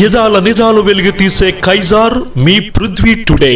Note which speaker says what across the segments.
Speaker 1: యదాల నిజాలు వెలిగి తీసే కైజార్ మీ పృథ్వీ టుడే.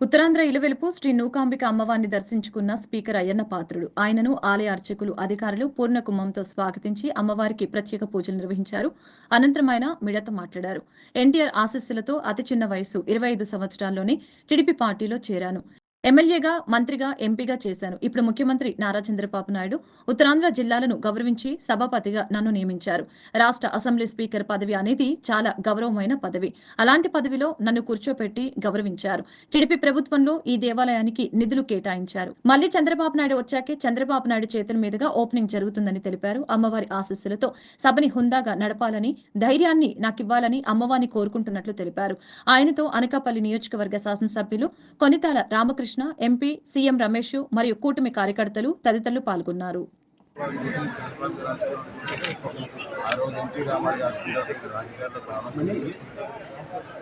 Speaker 2: ఉత్తరాంధ్ర ఇలువెలుపు శ్రీ నూకాంబిక అమ్మవారిని దర్శించుకున్న స్పీకర్ అయ్యన్న పాత్రుడు. ఆయనను ఆలయ అర్చకులు అధికారులు పూర్ణ కుంభంతో స్వాగతించి అమ్మవారికి ప్రత్యేక పూజలు నిర్వహించారు. అనంతరం ఆయన మిడత మాట్లాడారు. ఎన్టీఆర్ ఆశస్సులతో అతి చిన్న వయసు ఇరవై ఐదు సంవత్సరాల్లోనే టీడీపీ పార్టీలో చేరాను. ఎమ్మెల్యేగా మంత్రిగా ఎంపీగా చేశాను ఇప్పుడు ముఖ్యమంత్రి నారా చంద్రబాబు నాయుడు ఉత్తరాంధ్ర జిల్లాలను గౌరవించి సభాపతిగా నన్ను నియమించారు. రాష్ట్ర అసెంబ్లీ స్పీకర్ పదవి అనేది చాలా గౌరవమైన పదవి. అలాంటి పదవిలో నన్ను కూర్చోపెట్టి గౌరవించారు. టీడీపీ ప్రభుత్వంలో ఈ దేవాలయానికి నిధులు కేటాయించారు. మళ్ళీ చంద్రబాబు నాయుడు వచ్చాకే చంద్రబాబు నాయుడు చేతుల మీదుగా ఓపెనింగ్ జరుగుతుందని తెలిపారు. అమ్మవారి ఆశీస్సులతో సభని హుందాగా నడపాలని ధైర్యాన్ని నాకివ్వాలని అమ్మవారిని కోరుకుంటున్నట్లు తెలిపారు. ఆయనతో అనకాపల్లి నియోజకవర్గ శాసనసభ్యులు కొనితాల రామకృష్ణ ఎంపీ సీఎం రమేష్ మరియు కూటమి కార్యకర్తలు తదితరులు పాల్గొన్నారు.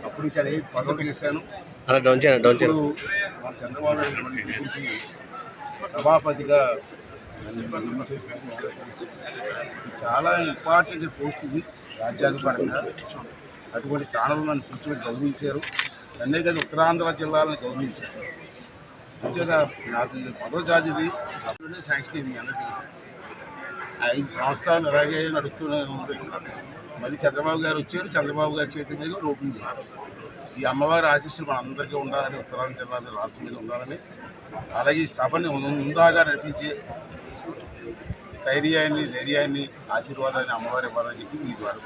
Speaker 3: అప్పుడు ఇక్కడ ఏ పదవి చేశాను చంద్రబాబు సభాపతిగా చాలా ఇంపార్టెంట్ పోస్ట్ ఇది. రాజ్యాంగపరంగా అటువంటి స్థానంలో నన్ను కూర్చొని గౌరవించారు. అన్నే కదా ఉత్తరాంధ్ర జిల్లాలను గౌరవించారు. నాకు ఈ పదో జాతిది అప్పుడే శాంక్షన్ ఇది అన్న తెలిసి. ఐదు సంవత్సరాలు అలాగే నడుస్తూనే ఉంది. మళ్ళీ చంద్రబాబు గారు వచ్చారు చంద్రబాబు గారి చేతి మీద ఓపెన్ చేశారు. ఈ అమ్మవారి ఆశీస్సులు మనందరికీ ఉండాలని ఉత్తరాంధ్ర జిల్లాలో రాష్ట్రం మీద ఉండాలని అలాగే ఈ సభని ఉందాగా నడిపించే స్థైర్యాన్ని ధైర్యాన్ని ఆశీర్వాదాన్ని అమ్మవారి ఇవ్వాలని చెప్పి మీ ద్వారా